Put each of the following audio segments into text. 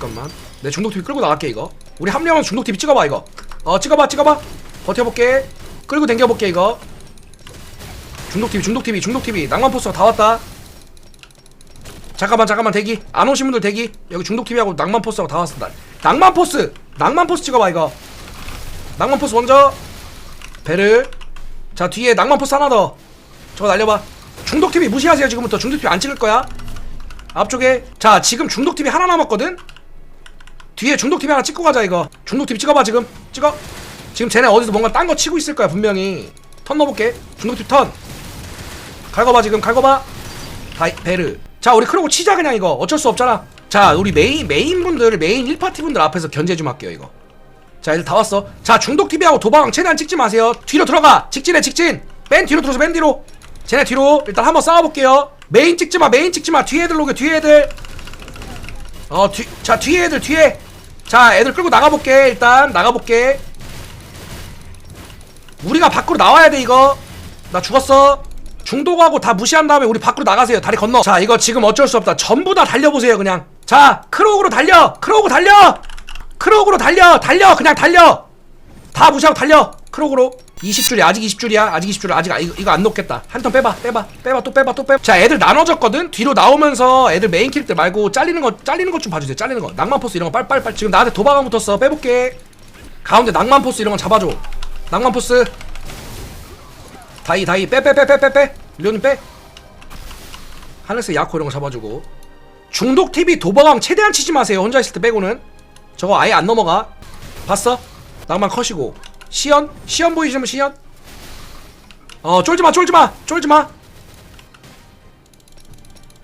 잠깐만. 내 중독 TV 끌고 나갈게 이거. 우리 합류하면 중독 TV 찍어봐 이거. 어 찍어봐 찍어봐. 버텨볼게. 끌고 당겨볼게 이거. 중독 TV 중독 TV 중독 TV. 낭만 포스가 다 왔다. 잠깐만 잠깐만 대기. 안 오신 분들 대기. 여기 중독 TV하고 낭만 포스하고 다 왔습니다 낭만 포스! 낭만 포스 찍어봐 이거. 낭만 포스 먼저. 베르 자 뒤에 낭만 포스 하나 더. 저거 날려봐. 중독 TV 무시하세요 지금부터. 중독 TV 안 찍을 거야. 앞쪽에. 자 지금 중독 TV 하나 남았거든 뒤에 중독 TV 하나 찍고 가자 이거. 중독 TV 찍어봐 지금. 찍어. 지금 쟤네 어디서 뭔가 딴 거 치고 있을 거야 분명히. 턴 넣어볼게. 중독 TV 턴. 갈거봐 지금. 갈거봐. 다이 베르 자 우리 크로고 치자 그냥 이거. 어쩔 수 없잖아. 자 우리 메인 메인 분들 메인 1파티 분들 앞에서 견제 좀 할게요 이거. 자 이제 다 왔어. 자 중독 TV하고 도방 최대한 찍지 마세요. 뒤로 들어가. 직진해 직진. 맨 뒤로 들어서 맨 뒤로. 쟤네 뒤로 일단 한번 싸워볼게요. 메인 찍지마 메인 찍지마. 뒤에 애들 오게 뒤에 애들. 어뒤자 뒤에 애들 뒤에 자 애들 끌고 나가볼게 일단. 나가볼게. 우리가 밖으로 나와야 돼 이거. 나 죽었어. 중독하고 다 무시한 다음에 우리 밖으로 나가세요. 다리 건너. 자 이거 지금 어쩔 수 없다. 전부 다 달려보세요 그냥. 자 크로우로 달려. 크로우 달려. 크로우로 달려. 달려. 그냥 달려. 다 무시하고 달려 크로우로. 20줄이야. 아직 20줄이야. 아직 20줄 아직 아- 이거, 이거 안 녹겠다. 한 턴 빼봐. 빼봐. 빼봐. 또 빼봐. 또 빼봐. 자 애들 나눠졌거든. 뒤로 나오면서 애들 메인 킬때 말고 잘리는 거 잘리는 것 좀 봐주세요. 잘리는 거. 낭만 포스 이런 거 빨빨빨. 지금 나한테 도박왕 붙었어. 빼볼게. 가운데 낭만 포스 이런 거 잡아줘. 낭만 포스. 다이 다이. 빼 빼 빼 빼 빼빼. 리오님 빼. 하늘색 야코 이런 거 잡아주고. 중독 TV 도박왕 최대한 치지 마세요. 혼자 있을 때 빼고는. 저거 아예 안 넘어가. 봤어? 낭만 컷이고 시연? 시연 보이시면 시연? 어 쫄지마 쫄지마 쫄지마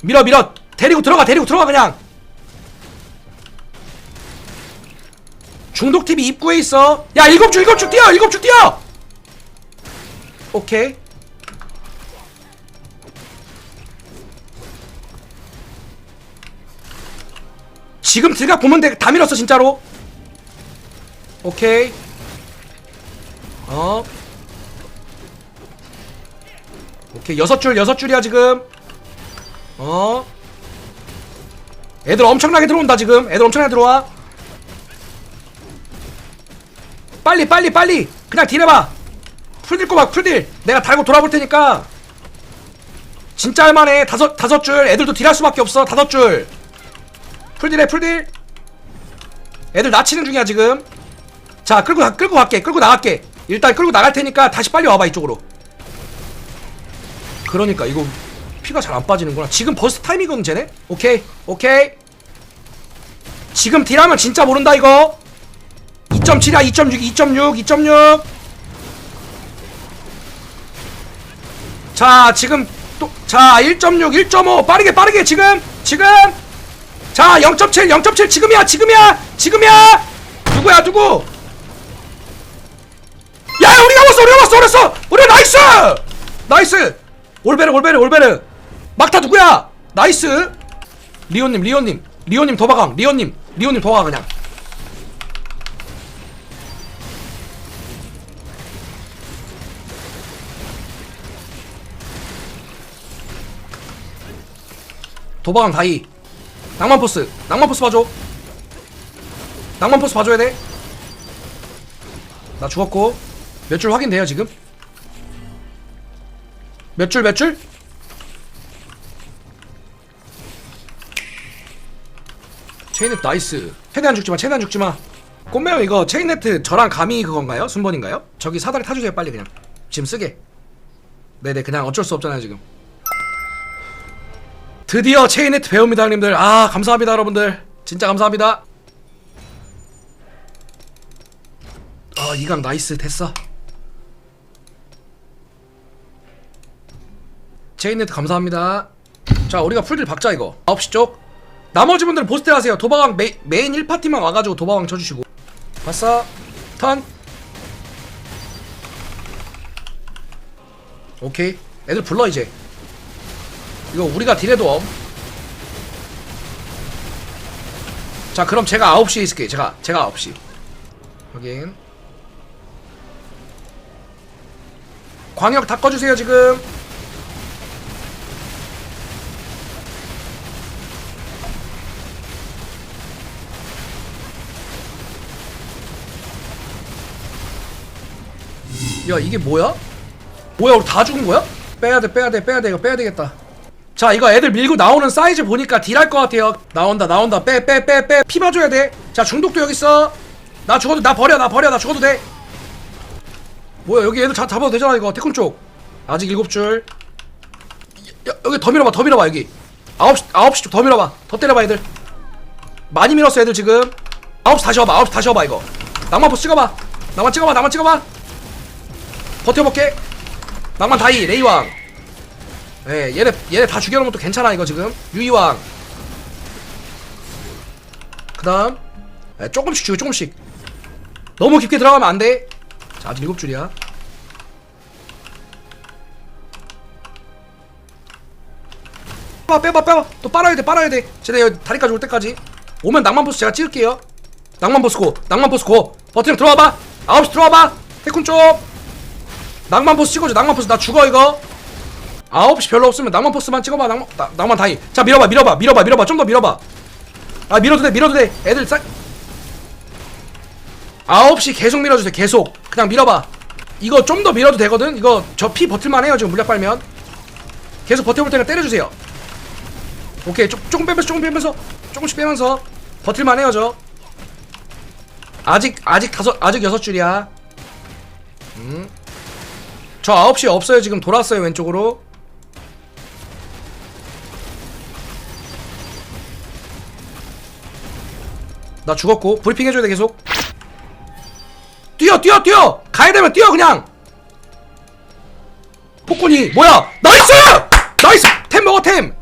밀어 밀어 데리고 들어가 데리고 들어가 그냥 중독 TV 입구에 있어 야 일곱 줄 일곱 줄 뛰어 일곱 줄 뛰어 오케이 지금 들각 보면 돼. 다 밀었어 진짜로. 오케이. 어. 오케이 여섯 줄 여섯 줄이야 지금. 어. 애들 엄청나게 들어온다 지금. 애들 엄청나게 들어와. 빨리 빨리 빨리 그냥 딜해봐. 풀딜 거봐 풀딜. 내가 달고 돌아볼 테니까. 진짜 할만해. 다섯 다섯 줄. 애들도 딜할 수밖에 없어. 다섯 줄. 풀딜해 풀딜 애들 나치는 중이야 지금 자 끌고 가, 끌고 갈게 끌고 나갈게 일단 끌고 나갈 테니까 다시 빨리 와봐 이쪽으로. 그러니까 이거 피가 잘 안 빠지는구나. 지금 버스 타이밍이거든 쟤네? 오케이 오케이. 지금 딜하면 진짜 모른다 이거. 2.7이야 2.6 2.6 2.6 자 지금 또 자 1.6 1.5 빠르게 빠르게 지금 지금. 자0.7 0.7 지금이야 지금이야 지금이야. 누구야 누구 야 우리가 왔어 우리가 왔어 우렸어. 우리 나이스! 나이스! 올베르 올베르 올베르. 막타 누구야? 나이스. 리오님 리오님. 리오님 도박왕 리오님. 리오님 도박 그냥. 도박왕 다이. 낭만 포스. 낭만 포스 봐줘. 낭만 포스 봐줘야 돼나 죽었고 몇 줄 확인돼요 지금? 몇 줄 몇 줄? 체인넷 나이스. 최대한 죽지마 최대한 죽지마. 꽃매요 이거 체인네트 저랑 감히 그건가요? 순번인가요? 저기 사다리 타주세요 빨리 그냥. 지금 쓰게. 네네 그냥 어쩔 수 없잖아요 지금. 드디어 체인네트 배웁니다 형님들. 아 감사합니다 여러분들. 진짜 감사합니다. 아 이강 나이스 됐어 체인네트 감사합니다. 자 우리가 풀딜 박자 이거. 9시 쪽. 나머지 분들은 보스테 하세요. 도박왕 메, 메인 1파티만 와가지고 도박왕 쳐주시고. 봤어 턴 오케이. 애들 불러 이제. 이거 우리가 딜해도 엄. 자 그럼 제가 9시에 있을게 제가 제가 9시. 확인. 광역 다 꺼주세요 지금 야 이게 뭐야? 뭐야 우리 다 죽은 거야? 빼야돼 빼야돼 빼야돼 이거 빼야 되겠다. 자 이거 애들 밀고 나오는 사이즈 보니까 딜할 것 같아요. 나온다 나온다. 빼 빼 빼 빼 피 봐줘야 돼자 중독도 여기 있어. 나 죽어도 나 버려 나 버려 나 죽어도 돼. 뭐야 여기 애들 다 잡아도 되잖아 이거. 태쿤 쪽. 아직 일곱 줄. 야, 여기 더 밀어봐 더 밀어봐 여기. 아홉 시 아홉 시더 밀어봐. 더 때려봐 애들. 많이 밀었어 애들 지금. 아홉 시 다시 와봐 아홉 시 다시 와봐 이거. 낭만포 찍어봐. 낭만 찍어봐 낭만 찍어봐 버텨볼게. 낭만 다이 레이왕. 예 얘네 얘네 다 죽여놓은 것도 괜찮아 이거 지금. 유이왕. 그 다음 예, 조금씩 죽여 조금씩. 너무 깊게 들어가면 안돼. 자 아직 일곱 줄이야. 빼봐 빼봐 빼봐. 또 빨아야 돼 빨아야 돼. 쟤네 다리까지 올 때까지. 오면 낭만 보스 제가 찍을게요. 낭만 보스 고 낭만 보스 고. 버튼 들어와봐. 아홉 시 들어와봐. 태쿤 쪽 낭만보스 찍어줘 낭만보스. 나 죽어 이거. 아홉 시 별로 없으면 낭만보스만 찍어봐. 낭만 나, 낭만 다이 자 밀어봐 밀어봐 밀어봐 밀어봐. 좀 더 밀어봐. 아 밀어도 돼 밀어도 돼. 애들 싹. 아홉 시 계속 밀어주세요 계속. 그냥 밀어봐. 이거 좀 더 밀어도 되거든? 이거 저 피 버틸만 해요 지금 물약 빨면. 계속 버텨볼 테니까 때려주세요. 오케이 조, 조금 빼면서 조금 빼면서 조금씩 빼면서 버틸만 해요 저. 아직 아직 다섯 아직 여섯 줄이야. 음 저 아홉 시 없어요. 지금 돌았어요 왼쪽으로. 나 죽었고 브리핑 해줘야 돼 계속. 뛰어 뛰어 뛰어! 가야 되면 뛰어 그냥! 폭군이 뭐야! 나이스! 나이스! 템 먹어 템!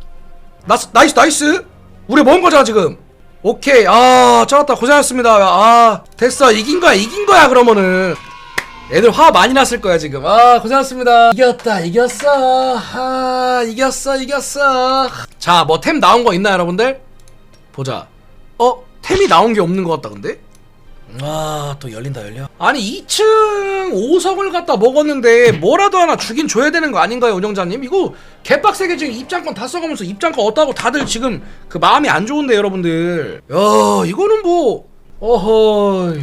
나스, 나이스 나이스! 우리 먹은 거잖아 지금. 오케이. 아 잘했다. 고생하셨습니다. 아 됐어. 이긴 거야 이긴 거야 그러면은 애들 화 많이 났을 거야 지금. 아 고생하셨습니다. 이겼다 이겼어. 아 이겼어 이겼어. 자 뭐 템 나온 거 있나 여러분들? 보자. 어? 템이 나온 게 없는 것 같다 근데? 아또 열린다 열려? 아니 2층 5석을 갖다 먹었는데 뭐라도 하나 주긴 줘야 되는 거 아닌가요 운영자님? 이거 개빡세게 지금 입장권 다 써가면서 입장권 얻다고 다들 지금 그 마음이 안 좋은데 여러분들. 야 이거는 뭐 어허